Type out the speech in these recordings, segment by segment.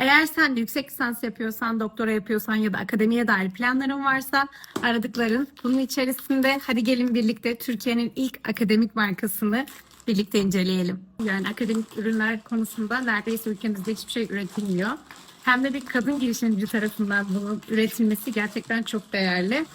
Eğer sen yüksek lisans yapıyorsan, doktora yapıyorsan ya da akademiye dair planların varsa aradıkların bunun içerisinde hadi gelin birlikte Türkiye'nin ilk akademik markasını birlikte inceleyelim. Yani akademik ürünler konusunda neredeyse ülkemizde hiçbir şey üretilmiyor. Hem de bir kadın girişimci tarafından bunun üretilmesi gerçekten çok değerli.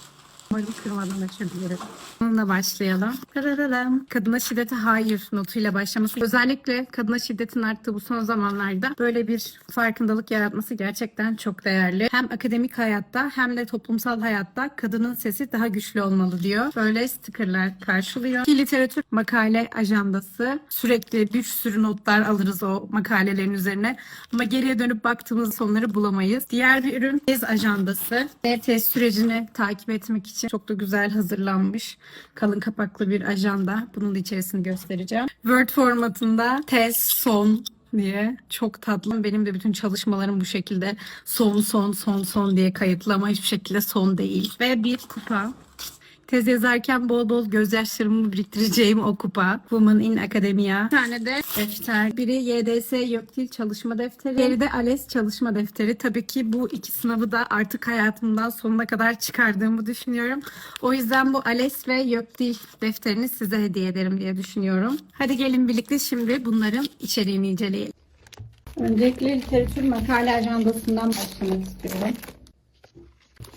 Umarım kırmadan açabilirim. Bununla başlayalım. Tadadadam. Kadına şiddete hayır notuyla başlaması. Özellikle kadına şiddetin arttığı bu son zamanlarda böyle bir farkındalık yaratması gerçekten çok değerli. Hem akademik hayatta hem de toplumsal hayatta kadının sesi daha güçlü olmalı diyor. Böyle stickerlar karşılıyor. Ki literatür makale ajandası. Sürekli bir sürü notlar alırız o makalelerin üzerine. Ama geriye dönüp baktığımız sonları bulamayız. Diğer bir ürün tez ajandası. Ve sürecini takip etmek için çok da güzel hazırlanmış kalın kapaklı bir ajanda. Bunun da içerisini göstereceğim. Word formatında tez son diye çok tatlı. Benim de bütün çalışmalarım bu şekilde son son son son diye kayıtlı ama hiçbir şekilde son değil. Ve bir kupa. Tez yazarken bol bol gözyaşlarımı biriktireceğim o kupa. Women in Academia. Bir tane de defter. Biri YDS Gökdil çalışma defteri. Diğeri de ALES çalışma defteri. Tabii ki bu iki sınavı da artık hayatımdan sonuna kadar çıkardığımı düşünüyorum. O yüzden bu ALES ve Gökdil defterini size hediye ederim diye düşünüyorum. Hadi gelin birlikte şimdi bunların içeriğini inceleyelim. Öncelikle literatür makale ajandasından başlamak istiyorum.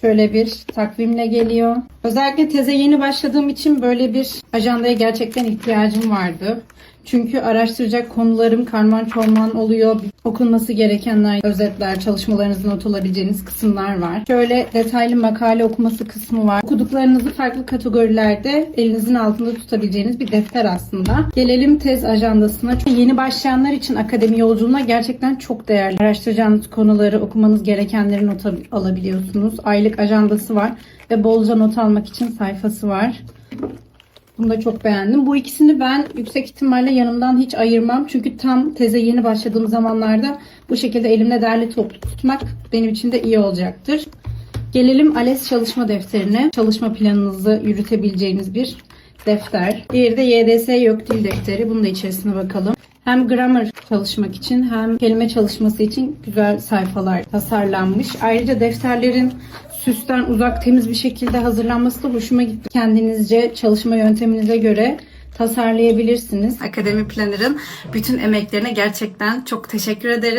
Şöyle bir takvimle geliyor. Özellikle teze yeni başladığım için böyle bir ajandaya gerçekten ihtiyacım vardı. Çünkü araştıracak konularım karman çorman oluyor. Okunması gerekenler, özetler, çalışmalarınızı not alabileceğiniz kısımlar var. Şöyle detaylı makale okuması kısmı var. Okuduklarınızı farklı kategorilerde elinizin altında tutabileceğiniz bir defter aslında. Gelelim tez ajandasına. Yeni başlayanlar için akademi yolculuğuna gerçekten çok değerli. Araştıracağınız konuları, okumanız gerekenleri not al- alabiliyorsunuz. Aylık ajandası var ve bolca not almak için sayfası var. Bunu da çok beğendim. Bu ikisini ben yüksek ihtimalle yanımdan hiç ayırmam. Çünkü tam teze yeni başladığım zamanlarda bu şekilde elimde derli toplu tutmak benim için de iyi olacaktır. Gelelim ALES çalışma defterine. Çalışma planınızı yürütebileceğiniz bir defter. Diğeri de YDS yok dil defteri. Bunun da içerisine bakalım. Hem grammar çalışmak için hem kelime çalışması için güzel sayfalar tasarlanmış. Ayrıca defterlerin süsten uzak temiz bir şekilde hazırlanması da hoşuma gitti. Kendinizce çalışma yönteminize göre tasarlayabilirsiniz. Akademi Planner'ın bütün emeklerine gerçekten çok teşekkür ederim.